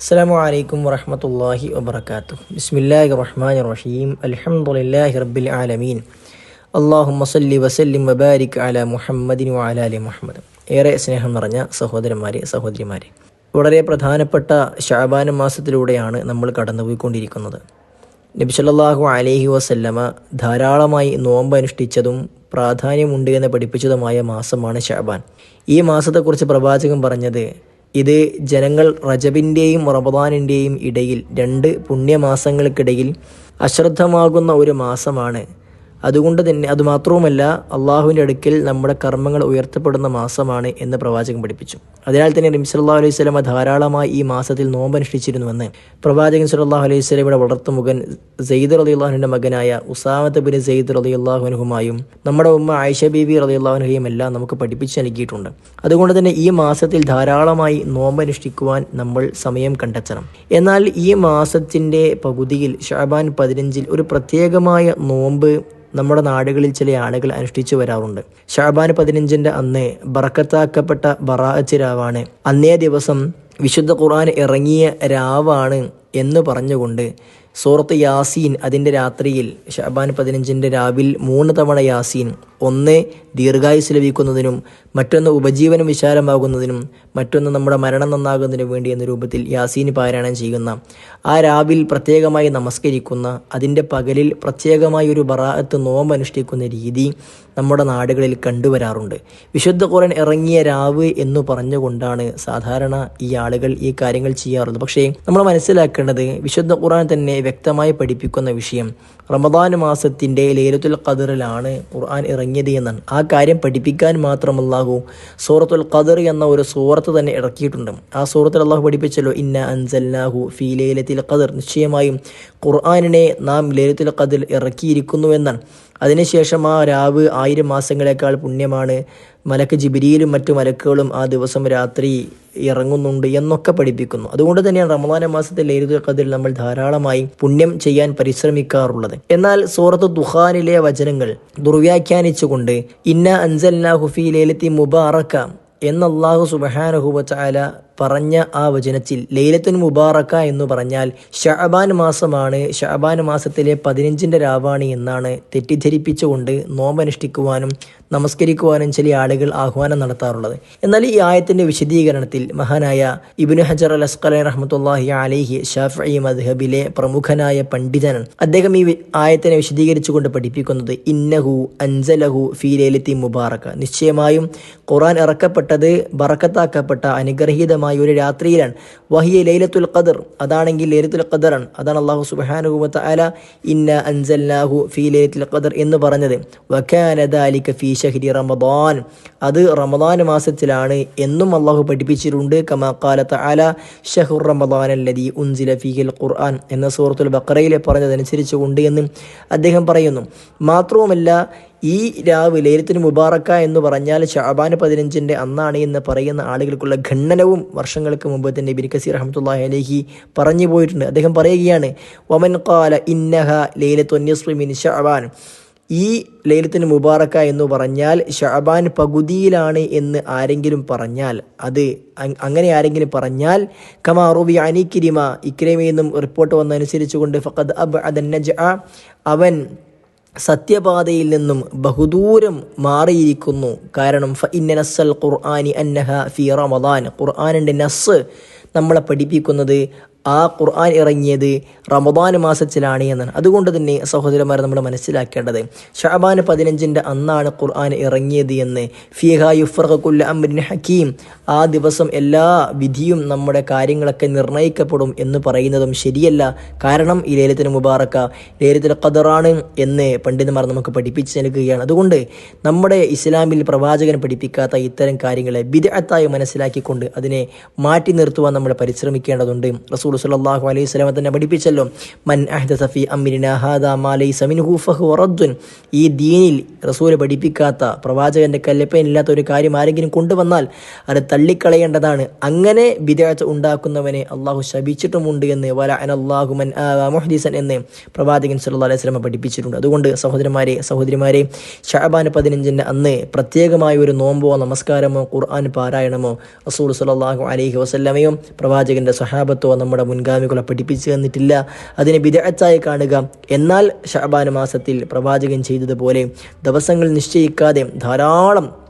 അസ്സാം വലൈക്കും വറഹമത്തല്ലാഹി വബർക്കാത്തു ബിസ്മില്ലാഹി റഹ്മാൻ റഹീം അലഹമുല്ലാഹി റബ്ബിൽ ആലമീൻ. അള്ളാഹു മസല്ലി വസല്ലിം വബാരിക് അല മുഹമ്മദിൻ അല മുഹമ്മദ്. ഏറെ സ്നേഹം നിറഞ്ഞ സഹോദരന്മാരെ സഹോദരിമാരെ. വളരെ പ്രധാനപ്പെട്ട ഷാബാന മാസത്തിലൂടെയാണ് നമ്മൾ കടന്നുപോയിക്കൊണ്ടിരിക്കുന്നത്. നബിസല്ലാഹു അലഹി വസല്ലമ ധാരാളമായി നോമ്പ് അനുഷ്ഠിച്ചതും പ്രാധാന്യമുണ്ട് എന്ന് പഠിപ്പിച്ചതുമായ മാസമാണ് ഷാബാൻ ഈ മാസത്തെക്കുറിച്ച് പ്രവാചകം പറഞ്ഞത് ഇത് ജനങ്ങൾ റജബിന്റെയും റമദാനിന്റെയും ഇടയിൽ രണ്ട് പുണ്യമാസങ്ങൾക്കിടയിൽ അശ്രദ്ധമാകുന്ന ഒരു മാസമാണ്. അതുകൊണ്ട് തന്നെ അതുമാത്രവുമല്ല അള്ളാഹുവിന്റെ അടുക്കൽ നമ്മുടെ കർമ്മങ്ങൾ ഉയർത്തപ്പെടുന്ന മാസമാണ് എന്ന് പ്രവാചകൻ പഠിപ്പിച്ചു. അതിനാൽ തന്നെ സല്ലല്ലാഹു അലൈഹി സ്വലമ ധാരാളമായി ഈ മാസത്തിൽ നോമ്പനുഷ്ഠിച്ചിരുന്നുവെന്ന് പ്രവാചകൻ സല്ലല്ലാഹു അലൈഹി സ്വലമയുടെ വളർത്തുമുഖൻ സെയ്ദ് അലി അള്ളാഹുവിന്റെ മകനായ ഉസാമത്ത് ബിൻ സെയ്ദ് അലി അള്ളാഹുനുഹുമായും നമ്മുടെ ഉമ്മ ആയിഷ ബീബി റളിയല്ലാഹുനുഹയും എല്ലാം നമുക്ക് പഠിപ്പിച്ച് നൽകിയിട്ടുണ്ട്. അതുകൊണ്ട് തന്നെ ഈ മാസത്തിൽ ധാരാളമായി നോമ്പനുഷ്ഠിക്കുവാൻ നമ്മൾ സമയം കണ്ടെത്തണം. എന്നാൽ ഈ മാസത്തിന്റെ പകുതിയിൽ ഷാബാൻ പതിനഞ്ചിൽ ഒരു പ്രത്യേകമായ നോമ്പ് നമ്മുടെ നാടുകളിൽ ചില ആളുകൾ അനുഷ്ഠിച്ചു വരാറുണ്ട്. ഷാബാൻ പതിനഞ്ചിന്റെ അന്ന് ബറക്കത്താക്കപ്പെട്ട ബറാഅച്ച് രാവാണ് അന്നേ ദിവസം വിശുദ്ധ ഖുർആൻ ഇറങ്ങിയ രാവാണ് എന്ന് പറഞ്ഞുകൊണ്ട് സൂറത്ത് യാസീൻ അതിന്റെ രാത്രിയിൽ ഷാബാൻ പതിനഞ്ചിന്റെ രാവിൽ മൂന്ന് തവണ യാസീൻ. ഒന്ന് ദീർഘായുസ് ലഭിക്കുന്നതിനും മറ്റൊന്ന് ഉപജീവനം വിശാലമാകുന്നതിനും മറ്റൊന്ന് നമ്മുടെ മരണം നന്നാകുന്നതിനും വേണ്ടി എന്ന രൂപത്തിൽ യാസീൻ പാരായണം ചെയ്യുന്ന ആ രാവിൽ പ്രത്യേകമായി നമസ്കരിക്കുന്ന അതിന്റെ പകലിൽ പ്രത്യേകമായി ഒരു ബറാഅത്ത് നോമ്പ് അനുഷ്ഠിക്കുന്ന രീതി നമ്മുടെ നാടുകളിൽ കണ്ടുവരാറുണ്ട്. വിശുദ്ധ ഖുർആൻ ഇറങ്ങിയ രാവ് എന്ന് പറഞ്ഞുകൊണ്ടാണ് സാധാരണ ഈ ആളുകൾ ഈ കാര്യങ്ങൾ ചെയ്യാറുള്ളത്. പക്ഷേ നമ്മൾ മനസ്സിലാക്കേണ്ടത് വിശുദ്ധ ഖുറാൻ തന്നെ വ്യക്തമായി പഠിപ്പിക്കുന്ന വിഷയം റമദാൻ മാസത്തിന്റെ ലേലത്തുൽ ഖദറിലാണ് ഖുർആൻ ഇറങ്ങിയത് എന്നാണ്. ആ കാര്യം പഠിപ്പിക്കാൻ മാത്രം അല്ലാഹു സൂറത്തുൽ ഖദർ എന്ന ഒരു സൂറത്ത് തന്നെ ഇറക്കിയിട്ടുണ്ട്. ആ സൂറത്തിൽ അള്ളാഹു പഠിപ്പിച്ചല്ലോ ഇന്ന അൻസല്ലാഹു ഫീ ലേലത്തിൽ ഖദർ. നിശ്ചയമായും ഖുർആനിനെ നാം ലലിത്തുൽ ഖദിൽ ഇറക്കിയിരിക്കുന്നുവെന്നാണ്. അതിനുശേഷം ആ രാവ് ആയിരം മാസങ്ങളെക്കാൾ പുണ്യമാണ്. മലക്ക് ജിബിരിയിലും മറ്റു മലക്കുകളും ആ ദിവസം രാത്രി ഇറങ്ങുന്നുണ്ട് എന്നൊക്കെ പഠിപ്പിക്കുന്നു. അതുകൊണ്ട് തന്നെയാണ് റമദാന മാസത്തെ ലൈലുൽ ഖദിൽ നമ്മൾ ധാരാളമായി പുണ്യം ചെയ്യാൻ പരിശ്രമിക്കാറുള്ളത്. എന്നാൽ സൂറത്ത് ദുഹാനിലെ വചനങ്ങൾ ദുർവ്യാഖ്യാനിച്ചുകൊണ്ട് ഇന്ന അൻസൽ ഹുഫി ലേലത്തി മുബാറക്ക എന്ന് സുബാനഹുബ സുബഹാനഹുബല പറഞ്ഞ ആ വചനത്തിൽ ലൈലത്തുൻ മുബാറക്ക എന്ന് പറഞ്ഞാൽ ഷഅബാൻ മാസമാണ്. ഷഅബാൻ മാസത്തിലെ പതിനഞ്ചിന്റെ രാവാണ് എന്നാണ് തെറ്റിദ്ധരിപ്പിച്ചുകൊണ്ട് നോമ്പനുഷ്ഠിക്കുവാനും നമസ്കരിക്കുവാനും ചില ആളുകൾ ആഹ്വാനം നടത്താറുള്ളത്. എന്നാൽ ഈ ആയത്തിന്റെ വിശദീകരണത്തിൽ മഹാനായ ഇബിനു ഹജർ അൽ അസ്കലി റഹ്മത്തുല്ലാഹി അലൈഹി ഷാഫി മദ്ഹബിലെ പ്രമുഖനായ പണ്ഡിതനാണ് അദ്ദേഹം ഈ ആയത്തിനെ വിശദീകരിച്ചുകൊണ്ട് പഠിപ്പിക്കുന്നത് ഇന്നഹു അൻസലഹു ഫീ മുബാറക്ക. നിശ്ചയമായും ഖുറാൻ ഇറക്കപ്പെട്ടത് ബറക്കത്താക്കപ്പെട്ട അനുഗ്രഹീതമായ ഒരു രാത്രിയിലാണ്. വഹിയ ലൈലത്തുൽ ഖദർ. അതാണെങ്കിൽ ലൈലത്തുൽ ഖദറാണ്. അതാണ് അള്ളാഹു സുബാനുഹുമത്ത അല ഇന്ന അൻസൽനാഹു ഫീ ലൈലത്തുൽ ഖദർ എന്ന് പറഞ്ഞത്. വഖാനദാലിക ദാലിക ഫീ ഷഹ്രി റമദാൻ. അത് റമദാൻ മാസത്തിലാണ് എന്നും അള്ളാഹു പഠിപ്പിച്ചിട്ടുണ്ട്. കമാ ഖാല അല ഷഹുർ റമദാൻ അല്ലതി ഉൻസില ഫീഹിൽ ഖുർആൻ എന്ന സൂറത്തുൽ ബഖറയിലെ പറഞ്ഞതനുസരിച്ച് കൊണ്ട് എന്ന് അദ്ദേഹം പറയുന്നു. മാത്രവുമല്ല ഈ രാവ് ലേലത്തിന് മുബാറക്ക എന്ന് പറഞ്ഞാൽ ഷാബാൻ പതിനഞ്ചിന്റെ അന്നാണ് എന്ന് പറയുന്ന ആളുകൾക്കുള്ള ഖണ്ഡനവും വർഷങ്ങൾക്ക് മുമ്പ് തന്നെ ബിൻ കസീർ അഹമ്മത്തുല്ലാഹി അലഹി പറഞ്ഞു പോയിട്ടുണ്ട്. അദ്ദേഹം പറയുകയാണ് വമൻ കാല ഇന്നഹ ലേലത്തുന്യസ്മിൻ ഷഅബാൻ. ഈ ലൈലത്തിന് മുബാറക്ക എന്ന് പറഞ്ഞാൽ ഷാബാൻ പകുതിയിലാണ് എന്ന് ആരെങ്കിലും പറഞ്ഞാൽ അത് അങ്ങനെ ആരെങ്കിലും പറഞ്ഞാൽ കമാ അനി കിരിമ. ഇക്രമിൽ നിന്നും റിപ്പോർട്ട് വന്നതനുസരിച്ച് കൊണ്ട് ഫഖദ് അബ് അദന്നജ അവൻ സത്യപാതയിൽ നിന്നും ബഹുദൂരം മാറിയിരിക്കുന്നു. കാരണം ഫ ഇന്ന നസ്സൽ ഖുർആാനി അന്നഹ ഫി റമദാൻ. ഖുർആാനിന്റെ നസ് നമ്മളെ പഠിപ്പിക്കുന്നത് ആ ഖുർആൻ ഇറങ്ങിയത് റമദാൻ മാസത്തിലാണ് എന്നാണ്. അതുകൊണ്ട് തന്നെ സഹോദരന്മാരെ നമ്മൾ മനസ്സിലാക്കേണ്ടത് ഷഹബാൻ പതിനഞ്ചിന്റെ അന്നാണ് ഖുർആൻ ഇറങ്ങിയത് എന്ന്. ഫിഹ യുഫർഖുല്ല അമ്രിൻ ഹക്കീം. ആ ദിവസം എല്ലാ വിധിയും നമ്മുടെ കാര്യങ്ങളൊക്കെ നിർണയിക്കപ്പെടും എന്ന് പറയുന്നതും ശരിയല്ല. കാരണം ഈ ലേലത്തിന് മുബാറക്ക ലേലത്തിൽ ഖദറാണ് എന്ന് പണ്ഡിതന്മാർ നമുക്ക് പഠിപ്പിച്ച് നൽകുകയാണ്. അതുകൊണ്ട് നമ്മുടെ ഇസ്ലാമിൽ പ്രവാചകൻ പഠിപ്പിക്കാത്ത ഇത്തരം കാര്യങ്ങളെ ബിദഅത്തായി മനസ്സിലാക്കിക്കൊണ്ട് അതിനെ മാറ്റി നിർത്തുവാൻ നമ്മൾ പരിശ്രമിക്കേണ്ടതുണ്ട്. റസൂൽ റസൂൽ സല്ലാഹു അലൈഹി വസല്ലം തന്നെ പഠിപ്പിച്ചല്ലോ. മൻ അഹ്ദസ ഫീ അംരിനാ ഹാദാ മാലൈ ഈ ദീനിൽ റസൂൽ പഠിപ്പിക്കാത്ത പ്രവാചകന്റെ കല്ലപ്പനില്ലാത്ത ഒരു കാര്യം ആരെങ്കിലും കൊണ്ടുവന്നാൽ അത് തള്ളിക്കളയേണ്ടതാണ്. അങ്ങനെ വിദേശ ഉണ്ടാക്കുന്നവനെ അള്ളാഹു ശപിച്ചിട്ടുമുണ്ട് എന്ന് വല മൻ മുഹ്ദിസൻ എന്ന് പ്രവാചകൻ സല്ലല്ലാഹു അലൈഹി സ്വലമ പഠിപ്പിച്ചിട്ടുണ്ട്. അതുകൊണ്ട് സഹോദരന്മാരെ സഹോദരിമാരെ ഷഹബാൻ പതിനഞ്ചിന്റെ അന്ന് പ്രത്യേകമായ ഒരു നോമ്പോ നമസ്കാരമോ ഖുർആൻ പാരായണമോ റസൂൽ സല്ലല്ലാഹു അലൈഹി വസല്ലമയോ പ്രവാചകന്റെ സഹാബത്തോ നമ്മുടെ മുൻഗാമികളെ പഠിപ്പിച്ചു തന്നിട്ടില്ല. അതിനെ വിദഗ്ധായി കാണുക. എന്നാൽ ഷഹബാൻ മാസത്തിൽ പ്രവാചകൻ ചെയ്തതുപോലെ ദിവസങ്ങൾ നിശ്ചയിക്കാതെ ധാരാളം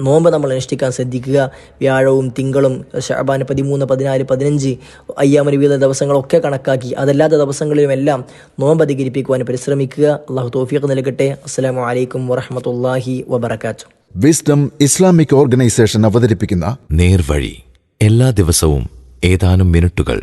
നോമ്പ് നമ്മൾ അനുഷ്ഠിക്കാൻ ശ്രദ്ധിക്കുക. വ്യാഴവും തിങ്കളും ഷാബാൻ പതിമൂന്ന് പതിനാല് പതിനഞ്ച് അയ്യാമന് വിധ ദിവസങ്ങളൊക്കെ കണക്കാക്കി. അതല്ലാത്ത ദിവസങ്ങളിലുമെല്ലാം നോമ്പ് അധികരിപ്പിക്കുവാൻ പരിശ്രമിക്കുക. അള്ളാഹു തോഫിയൊക്കെ നൽകട്ടെ. അസ്സാം വലൈക്കും വറഹമത്തല്ലാഹി വബർക്കാത്തു വിസ്ഡം ഇസ്ലാമിക് ഓർഗനൈസേഷൻ അവതരിപ്പിക്കുന്ന നേർവഴി. എല്ലാ ദിവസവും ഏതാനും മിനിറ്റുകൾ